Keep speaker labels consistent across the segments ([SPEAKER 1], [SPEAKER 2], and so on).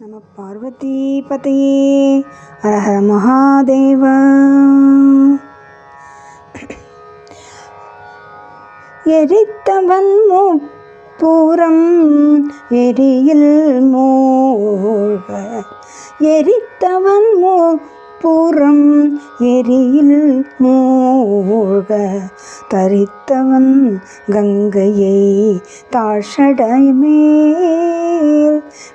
[SPEAKER 1] நம பார்வதி பதையே அரஹர மகாதேவ. எரித்தவன் முப்புறம் எரியில் மூழ்க. எரித்தவன் மூ புறம் எரியில் மூழ்க. தரித்தவன் கங்கையை தாழ்ஷடை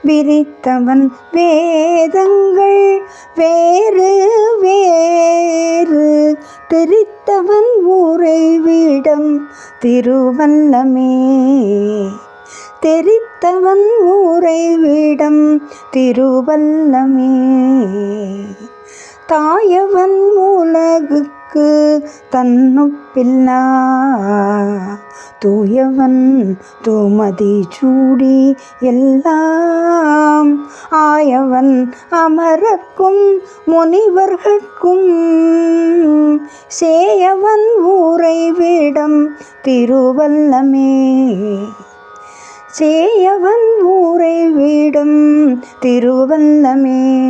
[SPEAKER 1] விரித்தவன் வேதங்கள் வேறு வேறு. தெரித்தவன் ஊரை வீடம் திருவல்லமே. தெரித்தவன் ஊரை வீடம் திருவல்லமே. தாயவன் உலகுக்கு தன்னுப்பில்லா தூயவன் தூமதி சூடி எல்லாம். ஆயவன் அமரர்க்கும் முனிவர்கட்கும். சேயவன் ஊரை வேடம் திருவல்லமே. சேயவன் ஊரை வீடும் திருவல்லமே.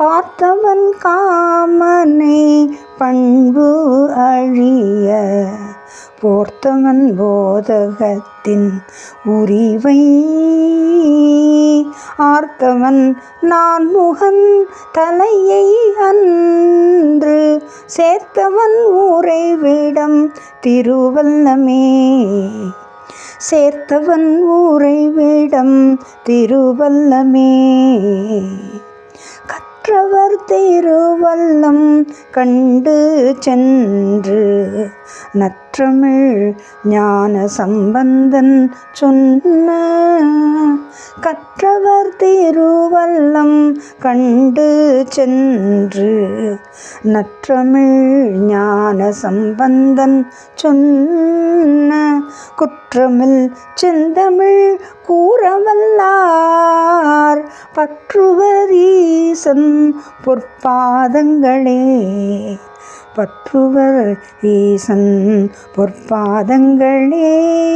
[SPEAKER 1] பார்த்தவன் காமனை பண்பு அழிய போர்த்தவன் போதகத்தின் உரிவை ஆர்த்தவன் நான் முகன் தலையை அன்று சேர்த்தவன் ஊரைவிடம் திருவல்லமே. சேர்த்தவன் ஊரைவிடம் திருவல்லமே. கற்றவர் திருவல்லம் கண்டு சென்று நற்றமிழ் ஞான சம்பந்தன் சொன்ன கற்றவர் திருவல்லம் கண்டு சென்று நற்றமிழ் ஞான சம்பந்தன் சொன்ன குற்றமில் செந்தமிழ் கூறவல்லா பற்றுவரீசன் பொற்பாதங்களே. பற்றுவர் ஈசன் பொற்பாதங்களே.